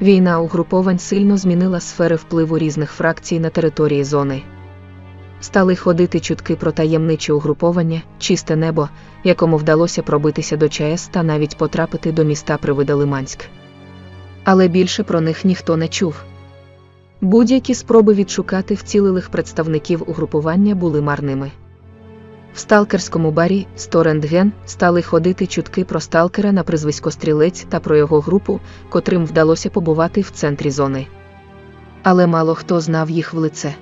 Війна угруповань сильно змінила сфери впливу різних фракцій на території зони. Стали ходити чутки про таємниче угруповання, чисте небо, якому вдалося пробитися до ЧАЕС та навіть потрапити до міста Привида Лиманськ. Але більше про них ніхто не чув. Будь-які спроби відшукати вцілілих представників угрупування були марними. В сталкерському барі Сторендген стали ходити чутки про сталкера на призвисько Стрілець та про його групу, котрим вдалося побувати в центрі зони. Але мало хто знав їх в лице.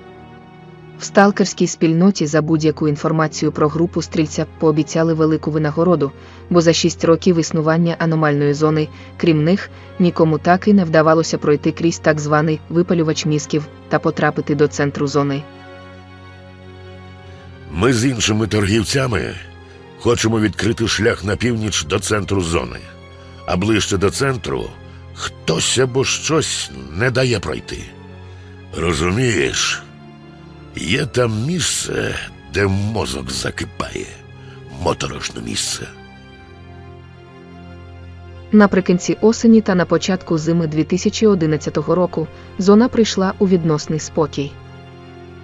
В сталкерській спільноті за будь-яку інформацію про групу стрільця пообіцяли велику винагороду, бо за шість років існування аномальної зони, крім них, нікому так і не вдавалося пройти крізь так званий випалювач мізків та потрапити до центру зони. Ми з іншими торгівцями хочемо відкрити шлях на північ до центру зони. А ближче до центру хтось або щось не дає пройти. Розумієш, є там місце, де мозок закипає. Моторошне місце. Наприкінці осені та на початку зими 2011 року зона прийшла у відносний спокій.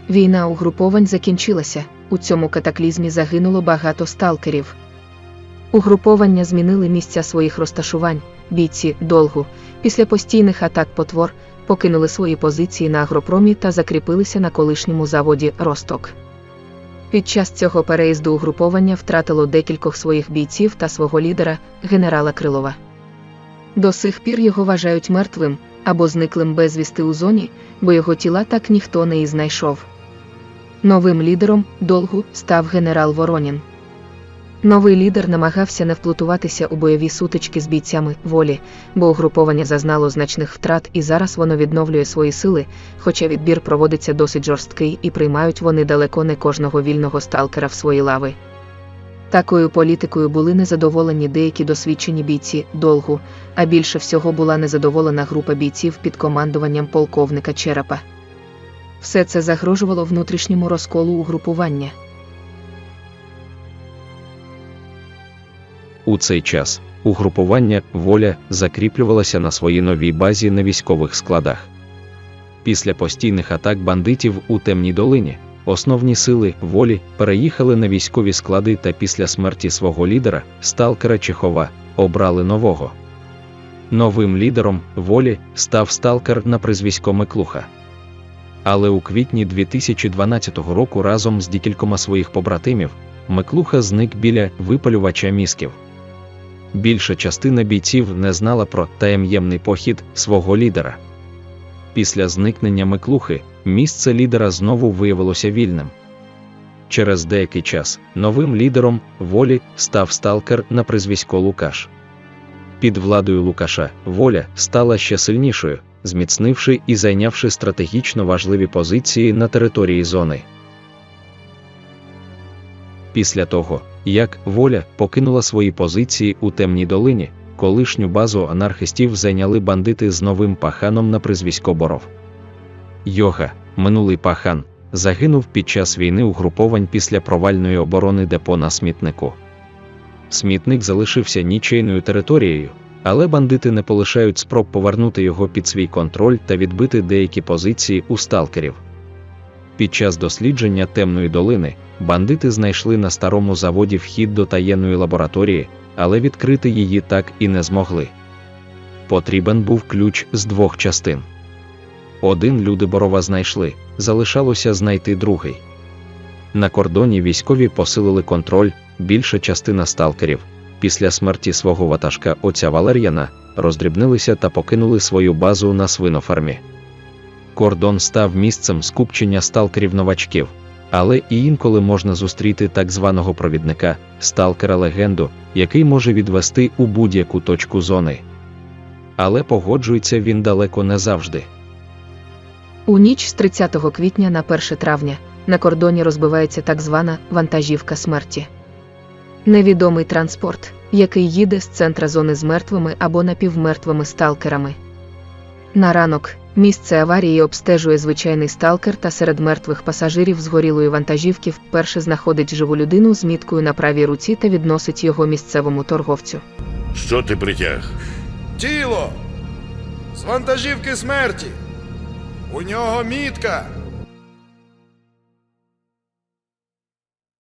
Війна угруповань закінчилася, у цьому катаклізмі загинуло багато сталкерів. Угруповання змінили місця своїх розташувань, бійці долгу, після постійних атак потвор, покинули свої позиції на агропромі та закріпилися на колишньому заводі Росток. Під час цього переїзду угруповання втратило декількох своїх бійців та свого лідера, генерала Крилова. До сих пір його вважають мертвим або зниклим безвісти у зоні, бо його тіла так ніхто не і знайшов. Новим лідером долгу став генерал Воронін. Новий лідер намагався не вплутуватися у бойові сутички з бійцями волі, бо угруповання зазнало значних втрат і зараз воно відновлює свої сили, хоча відбір проводиться досить жорсткий і приймають вони далеко не кожного вільного сталкера в свої лави. Такою політикою були незадоволені деякі досвідчені бійці долгу, а більше всього була незадоволена група бійців під командуванням полковника Черепа. Все це загрожувало внутрішньому розколу угрупування. У цей час угрупування воля закріплювалося на своїй новій базі на військових складах. Після постійних атак бандитів у темній долині основні сили волі переїхали на військові склади та після смерті свого лідера, сталкера Чехова, обрали нового. Новим лідером волі став сталкер на прізвисько Миклуха. Але у квітні 2012 року разом з декількома своїх побратимів Миклуха зник біля випалювача мізків. Більша частина бійців не знала про таємний похід свого лідера. Після зникнення Миклухи місце лідера знову виявилося вільним. Через деякий час новим лідером волі став сталкер на прізвисько Лукаш. Під владою Лукаша воля стала ще сильнішою, зміцнивши і зайнявши стратегічно важливі позиції на території зони. Після того, як воля покинула свої позиції у темній долині, колишню базу анархистів зайняли бандити з новим паханом на прізвисько Боров. Йога, минулий пахан, загинув під час війни угруповань після провальної оборони депо на смітнику. Смітник залишився нічийною територією, але бандити не полишають спроб повернути його під свій контроль та відбити деякі позиції у сталкерів. Під час дослідження темної долини бандити знайшли на старому заводі вхід до таємної лабораторії, але відкрити її так і не змогли. Потрібен був ключ з двох частин. Один люди Борова знайшли, залишалося знайти другий. На кордоні військові посилили контроль, більша частина сталкерів, після смерті свого ватажка отця Валер'яна, роздрібнилися та покинули свою базу на свинофермі. Кордон став місцем скупчення сталкерів-новачків, але і інколи можна зустріти так званого провідника, сталкера-легенду, який може відвести у будь-яку точку зони. Але погоджується він далеко не завжди. У ніч з 30 квітня на 1 травня на кордоні розбивається так звана вантажівка смерті. Невідомий транспорт, який їде з центра зони з мертвими або напівмертвими сталкерами. На ранок місце аварії обстежує звичайний сталкер та серед мертвих пасажирів згорілої вантажівки вперше знаходить живу людину з міткою на правій руці та відносить його місцевому торговцю. Що ти притяг? Тіло! З вантажівки смерті. У нього мітка